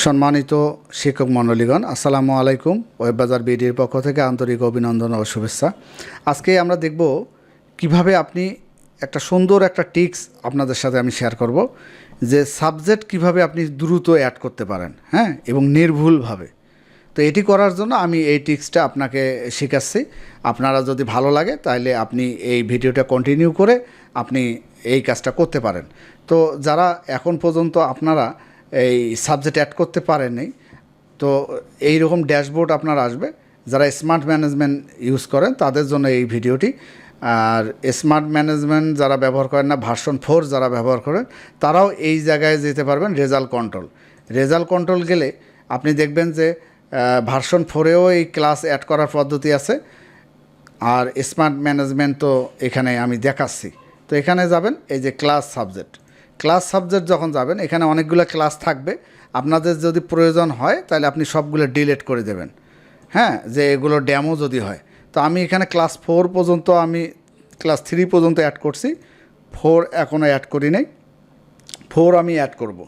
সম্মানিত শিক্ষক মণ্ডলীগণ, আসসালামু আলাইকুম, ওয়েববাজার বিডির পক্ষ থেকে আন্তরিক অভিনন্দন ও শুভেচ্ছা। আজকে আমরা দেখব কীভাবে আপনি একটা সুন্দর একটা টিক্স আপনাদের সাথে আমি শেয়ার করব, যে সাবজেক্ট কীভাবে আপনি দ্রুত অ্যাড করতে পারেন হ্যাঁ এবং নির্ভুলভাবে। তো এটি করার জন্য আমি এই টিক্সটা আপনাকে শেখাচ্ছি। আপনারা যদি ভালো লাগে, তাহলে আপনি এই ভিডিওটা কন্টিনিউ করে আপনি এই কাজটা করতে পারেন। তো যারা এখন পর্যন্ত আপনারা এই সাবজেক্ট অ্যাড করতে পারেননি। তো এই রকম ড্যাশবোর্ড আপনার আসবে। যারা স্মার্ট ম্যানেজমেন্ট ইউজ করেন, তাদের জন্য এই ভিডিওটি। আর স্মার্ট ম্যানেজমেন্ট যারা ব্যবহার করেন না ভার্সন ফোর যারা ব্যবহার করেন, তারাও এই জায়গায় যেতে পারবেন রেজাল্ট কন্ট্রোল রেজাল্ট কন্ট্রোল গেলে আপনি দেখবেন যে ভার্সন ফোরেও এই ক্লাস অ্যাড করার পদ্ধতি আছে। আর স্মার্ট ম্যানেজমেন্ট তো এখানে আমি দেখাচ্ছি। তো এখানে যাবেন, এই যে ক্লাস সাবজেক্ট ক্লাস সাবজেক্ট যখন যাবেন, এখানে অনেকগুলো ক্লাস থাকবে। আপনাদের যদি প্রয়োজন হয়, তাহলে আপনি সবগুলো ডিলিট করে দেবেন। হ্যাঁ যে এগুলো ড্যামো যদি হয়। তো আমি এখানে ক্লাস ফোর পর্যন্ত আমি ক্লাস থ্রি পর্যন্ত অ্যাড করছি। ফোর এখনও অ্যাড করি নাই। ফোর আমি অ্যাড করব।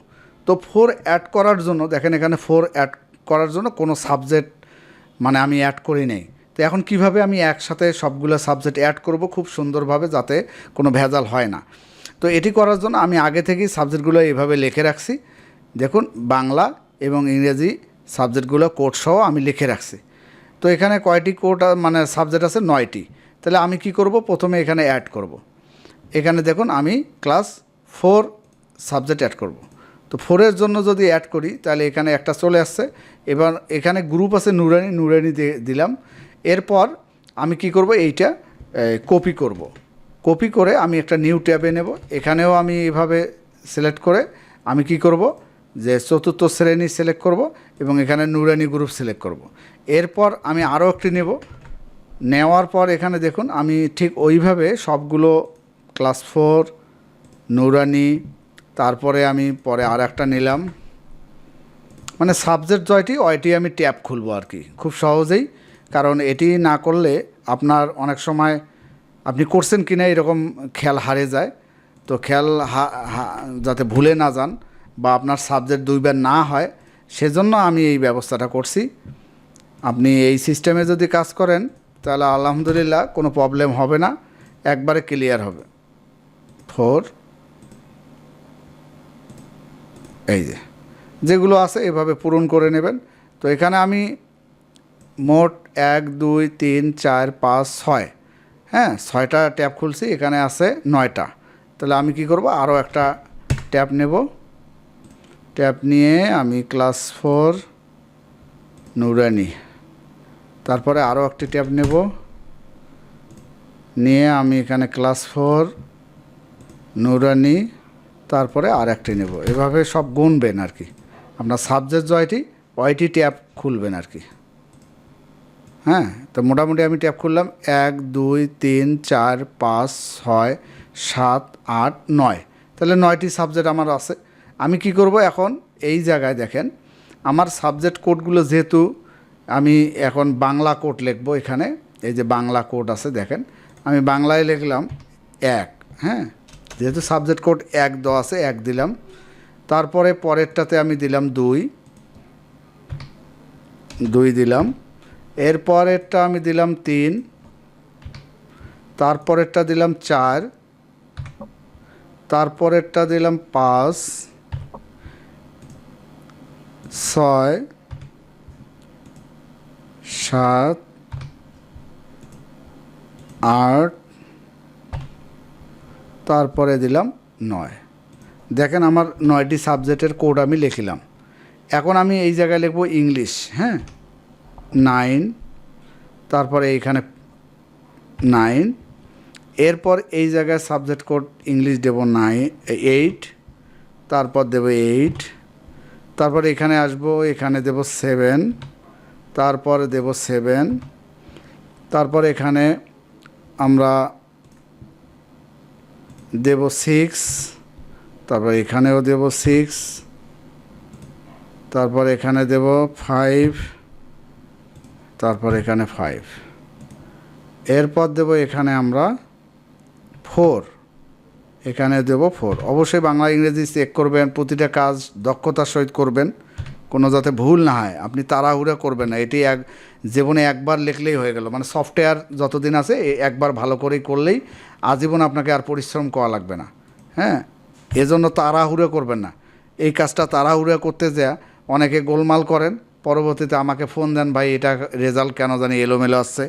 তো ফোর অ্যাড করার জন্য, দেখেন এখানে ফোর অ্যাড করার জন্য কোনো সাবজেক্ট মানে আমি অ্যাড করি নেই। তো এখন কীভাবে আমি একসাথে সবগুলো সাবজেক্ট অ্যাড করব খুব সুন্দরভাবে যাতে কোনো ভেজাল হয় না। তো এটি করার জন্য আমি আগে থেকেই সাবজেক্টগুলো এইভাবে লিখে রাখছি। দেখুন, বাংলা এবং ইংরেজি সাবজেক্টগুলো কোড সহ আমি লিখে রাখছি। তো এখানে কয়টি কোড মানে সাবজেক্ট আছে? নয়টি। তাহলে আমি কি করব? প্রথমে এখানে অ্যাড করব। এখানে দেখুন, আমি ক্লাস ফোর সাবজেক্ট অ্যাড করব। তো ফোরের জন্য যদি অ্যাড করি, তাহলে এখানে একটা চলে আসছে। এবার এখানে গ্রুপ আছে নুরানি নুরানি দিলাম। এরপর আমি কি করব? এইটা কপি করব। কপি করে আমি একটা নিউ ট্যাবে নেব। এখানেও আমি এভাবে সিলেক্ট করে আমি কি করব? যে চতুর্থ শ্রেণি সিলেক্ট করব এবং এখানে নুরানি গ্রুপ সিলেক্ট করব। এরপর আমি আরও একটি নেব। নেওয়ার পর এখানে দেখুন, আমি ঠিক ওইভাবে সবগুলো ক্লাস ফোর নুরানি, তারপরে আমি পরে আর একটা নিলাম। মানে সাবজেক্ট জয়টি, ওইটি আমি ট্যাব খুলবো আর কি। খুব সহজেই, কারণ এটি না করলে আপনার অনেক সময় আপনি করছেন কি না এরকম খেয়াল হারে যায়। তো খেয়াল যাতে ভুলে না যান বা আপনার সাবজেক্ট দুইবার না হয়, সেজন্য আমি এই ব্যবস্থাটা করছি। আপনি এই সিস্টেমে যদি কাজ করেন, তাহলে আলহামদুলিল্লাহ কোনো প্রবলেম হবে না, একবারে ক্লিয়ার হবে। ফোর, এই যে, যেগুলো আছে এভাবে পূরণ করে নেবেন। তো এখানে আমি মোট এক, দুই, তিন, চার, পাঁচ, ছয় হ্যাঁ ছয়টা ট্যাপ খুলছি, এখানে আছে নয়টা। তাহলে আমি কি করব? আরও একটা ট্যাপ নেব। ট্যাপ নিয়ে আমি ক্লাস ফোর নুরানি। তারপরে আরও একটি ট্যাব নেব। নিয়ে আমি এখানে ক্লাস ফোর নুরানি, তারপরে আর একটি নেব। এভাবে সব গুনবেন আর কি। আপনার সাবজেক্ট জয়টি ওইটি ট্যাব খুলবেন আর কি। হ্যাঁ তো মোটামুটি আমি ট্যাপ করলাম এক, দুই, তিন, চার, পাঁচ, ছয়, সাত, আট, নয়। তাহলে নয়টি সাবজেক্ট আমার আছে। আমি কি করব এখন? এই জায়গায় দেখেন, আমার সাবজেক্ট কোডগুলো যেহেতু আমি এখন বাংলা কোড লিখব এখানে, এই যে বাংলা কোড আছে দেখেন, আমি বাংলায় লিখলাম এক হ্যাঁ? যেহেতু সাবজেক্ট কোড এক দ আছে, এক দিলাম। তারপরে পরেরটাতে আমি দিলাম দুই দুই দিলাম। এরপরেরটা আমি দিলাম তিন, তারপরেরটা দিলাম চার, তারপরেরটা দিলাম পাঁচ, ছয়, সাত, আট, তারপরে দিলাম নয়। দেখেন আমার নয়টি সাবজেক্টের কোড আমি লিখিলাম। এখন আমি এই জায়গায় লিখব ইংলিশ হ্যাঁ? নাইন, তারপরে এইখানে নাইন, এরপর এই জায়গায় সাবজেক্ট কোড ইংলিশ দেব নাইন এইট, তারপর দেব এইট, তারপর এখানে আসব, এখানে দেব সেভেন, তারপরে দেব সেভেন, তারপর এখানে আমরা দেব সিক্স, তারপর এখানেও দেব সিক্স, তারপর এখানে দেব ফাইভ তারপর এখানে ফাইভ এরপর দেব এখানে আমরা ফোর এখানে দেব ফোর অবশ্যই বাংলা, ইংরেজি চেক করবেন, প্রতিটা কাজ দক্ষতার সহিত করবেন, কোনো যাতে ভুল না হয়। আপনি তাড়াহুড়ো করবেন না। এটি এক জীবনে একবার লিখলেই হয়ে গেল। মানে সফটওয়্যার যতদিন আছে একবার ভালো করেই করলেই আজীবন আপনাকে আর পরিশ্রম করা লাগবে না। হ্যাঁ? এজন্য তাড়াহুড়ো করবেন না। এই কাজটা তাড়াহুড়ো করতে যা অনেকে গোলমাল করেন পরবর্তীতে আমাকে ফোন দেন, ভাই, এটা রেজাল্ট কেন জানি এলোমেলো আসছে।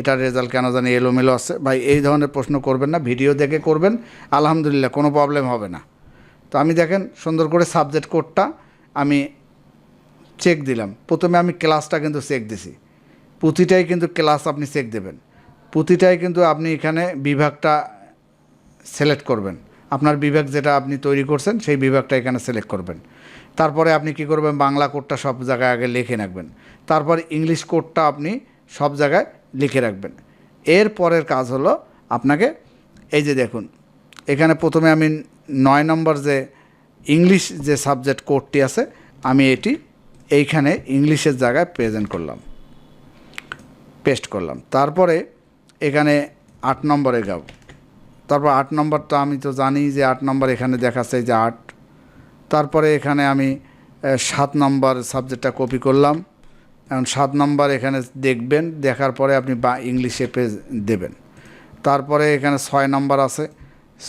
এটার রেজাল্ট কেন জানি এলোমেলো আসছে। ভাই, এই ধরনের প্রশ্ন করবেন না ভিডিও দেখে করবেন, আলহামদুলিল্লাহ, কোনো প্রবলেম হবে না। তো আমি দেখেন, সুন্দর করে সাবজেক্ট কোডটা আমি চেক দিলাম। প্রথমে আমি ক্লাসটা কিন্তু চেক দিছি। প্রতিটাই কিন্তু ক্লাস আপনি চেক দেবেন। প্রতিটাই কিন্তু আপনি এখানে বিভাগটা সিলেক্ট করবেন। আপনার বিভাগ যেটা আপনি তৈরি করছেন, সেই বিভাগটা এখানে সিলেক্ট করবেন। তারপরে আপনি কি করবেন, বাংলা কোডটা সব জায়গায় আগে লিখে রাখবেন। তারপর ইংলিশ কোডটা আপনি সব জায়গায় লিখে রাখবেন। এর পরের কাজ হলো আপনাকে, এই যে দেখুন, এখানে প্রথমে আমি নয় নম্বর যে ইংলিশ যে সাবজেক্ট কোডটি আছে, আমি এটি এইখানে ইংলিশের জায়গায় প্রেজেন্ট করলাম। পেস্ট করলাম। তারপরে এখানে আট নম্বরে যাব। তারপর আট নম্বরটা আমি তো জানি যে আট নম্বর এখানে দেখাচ্ছে যে আট। তারপরে এখানে আমি সাত নম্বর সাবজেক্টটা কপি করলাম। এখন সাত নম্বর এখানে দেখবেন, দেখার পরে আপনি বা ইংলিশে পেজ দেবেন। তারপরে এখানে ছয় নম্বর আছে।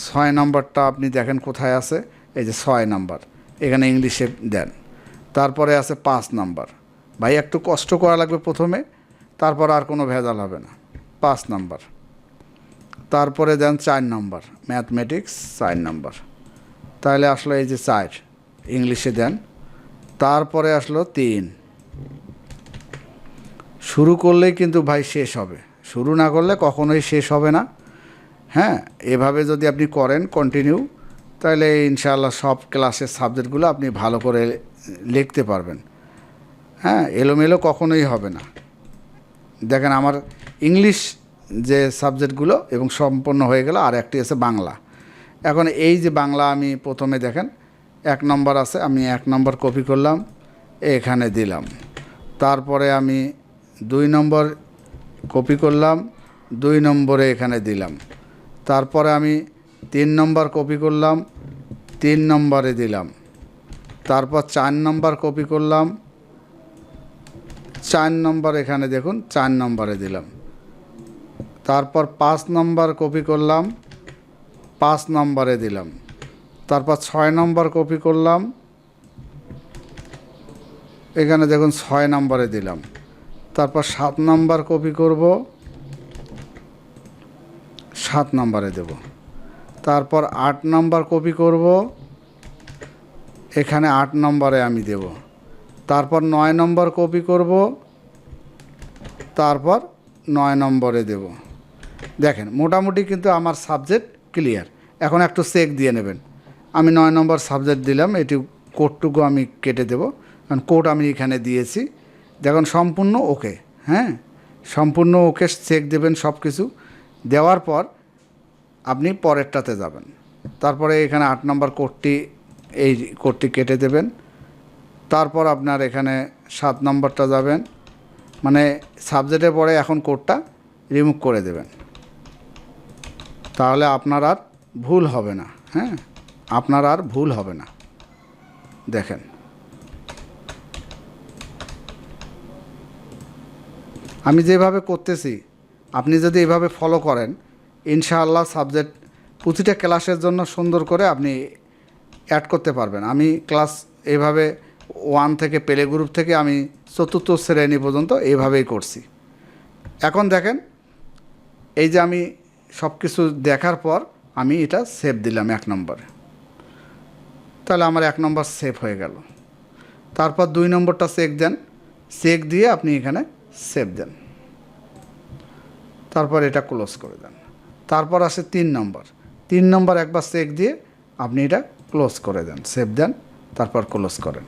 ছয় নম্বরটা আপনি দেখেন কোথায় আছে? এই যে ছয় নম্বর, এখানে ইংলিশে দেন। তারপরে আছে পাঁচ নাম্বার। ভাই, একটু কষ্ট করা লাগবে প্রথমে, তারপর আর কোনো ভেজাল হবে না। পাঁচ নাম্বার। তারপরে দেন চার নম্বর ম্যাথমেটিক্স চার নম্বর। তাহলে আসলো এই যে চার, ইংলিশে দেন। তারপরে আসলো তিন। শুরু করলেই কিন্তু ভাই শেষ হবে। শুরু না করলে কখনোই শেষ হবে না। হ্যাঁ এভাবে যদি আপনি করেন কন্টিনিউ তাহলে ইনশাআল্লাহ সব ক্লাসের সাবজেক্টগুলো আপনি ভালো করে লিখতে পারবেন। হ্যাঁ এলোমেলো কখনোই হবে না। দেখেন আমার ইংলিশ যে সাবজেক্টগুলো এবং সম্পন্ন হয়ে গেল আর একটি আছে বাংলা। এখন এই যে বাংলা আমি প্রথমে দেখেন, এক নম্বর আছে, আমি এক নম্বর কপি করলাম, এখানে দিলাম। তারপরে আমি দুই নম্বর কপি করলাম, দুই নম্বরে এখানে দিলাম। তারপরে আমি তিন নম্বর কপি করলাম, তিন নম্বরে দিলাম। তারপর চার নম্বর কপি করলাম, চার নম্বর এখানে দেখুন, চার নম্বরে দিলাম। তারপর পাঁচ নম্বর কপি করলাম, পাঁচ নম্বরে দিলাম। তারপর ছয় নম্বর কপি করলাম, এখানে দেখুন ছয় নম্বরে দিলাম। তারপর সাত নম্বর কপি করব, সাত নম্বরে দেব। তারপর আট নম্বর কপি করব, এখানে আট নম্বরে আমি দেব। তারপর নয় নম্বর কপি করব, তারপর নয় নম্বরে দেব। দেখেন, মোটামুটি কিন্তু আমার সাবজেক্ট ক্লিয়ার এখন একটু চেক দিয়ে নেবেন। আমি নয় নম্বর সাবজেক্ট দিলাম, এটি কোডটুকু আমি কেটে দেব। কারণ কোড আমি এখানে দিয়েছি। দেখুন, সম্পূর্ণ ওকে হ্যাঁ? সম্পূর্ণ ওকে চেক দেবেন সব কিছু দেওয়ার পর আপনি পরেরটাতে যাবেন। তারপরে এখানে আট নম্বর কোডটি এই কোডটি কেটে দেবেন। তারপর আপনার এখানে সাত নম্বরটা যাবেন। মানে সাবজেক্টে পরে এখন কোডটা রিমুভ করে দেবেন। তাহলে আপনার আর ভুল হবে না হ্যাঁ? আপনার আর ভুল হবে না। দেখেন। আমি যেভাবে করতেছি, আপনি যদি এভাবে ফলো করেন, ইনশাআল্লাহ সাবজেক্ট প্রতিটা ক্লাসের জন্য সুন্দর করে আপনি অ্যাড করতে পারবেন। আমি ক্লাস এভাবে ওয়ান থেকে পেলে গ্রুপ থেকে আমি চতুর্থ শ্রেণি পর্যন্ত এইভাবেই করছি। এখন দেখেন, এই যে আমি সব কিছু দেখার পর আমি এটা সেভ দিলাম এক নম্বরে। তাহলে আমার এক নম্বর সেভ হয়ে গেল। তারপর দুই নম্বরটা চেক দেন। চেক দিয়ে আপনি এখানে সেভ দেন। তারপর এটা ক্লোজ করে দেন। তারপর আসে তিন নম্বর। তিন নম্বর একবার চেক দিয়ে আপনি এটা ক্লোজ করে দেন। সেভ দেন, তারপর ক্লোজ করেন।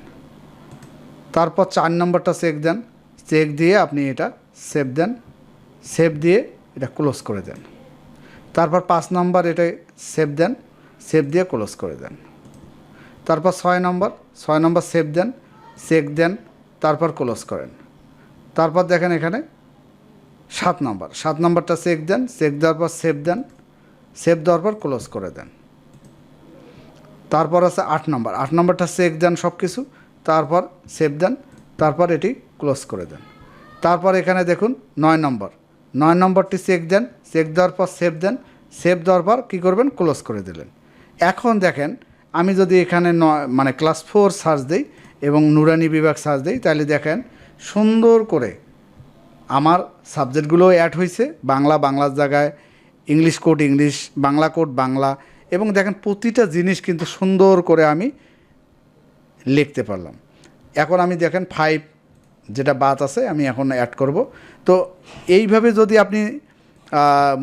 তারপর চার নম্বরটা চেক দেন। চেক দিয়ে আপনি এটা সেভ দেন। সেভ দিয়ে এটা ক্লোজ করে দেন। তারপর পাঁচ নম্বর এটা সেভ দেন সেভ দিয়ে ক্লোজ করে দেন। তারপর ছয় নম্বর ছয় নম্বর সেভ দেন চেক দেন, তারপর ক্লোজ করেন। তারপর দেখেন এখানে সাত নম্বর, সাত নম্বরটা চেক দেন চেক দেওয়ার পর সেভ দেন সেভ দেওয়ার পর ক্লোজ করে দেন। তারপর আছে আট নম্বর, আট নম্বরটা চেক দেন সব কিছু তারপর সেভ দেন, তারপর এটি ক্লোজ করে দেন। তারপর এখানে দেখুন নয় নম্বর নয় নম্বরটি চেক দেন চেক দেওয়ার পর সেভ দেন সেভ দেওয়ার পর কী করবেন? ক্লোজ করে দিলেন। এখন দেখেন, আমি যদি এখানে নয় মানে ক্লাস ফোর সার্চ দিই এবং নুরানি বিভাগ সার্চ দিই, তাহলে দেখেন সুন্দর করে আমার সাবজেক্টগুলো অ্যাড হয়েছে বাংলা, বাংলার জায়গায়, English code English, Bangla code Bangla এবং দেখেন প্রতিটা জিনিস কিন্তু সুন্দর করে আমি লিখতে পারলাম। এখন আমি দেখেন ফাইভ যেটা বাদ আছে, আমি এখন অ্যাড করব। তো এইভাবে যদি আপনি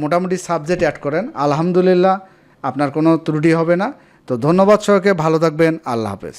মোটামুটি সাবজেক্ট অ্যাড করেন, আলহামদুলিল্লাহ আপনার কোনো ত্রুটি হবে না। তো ধন্যবাদ সহকে ভালো থাকবেন, আল্লাহ হাফেজ।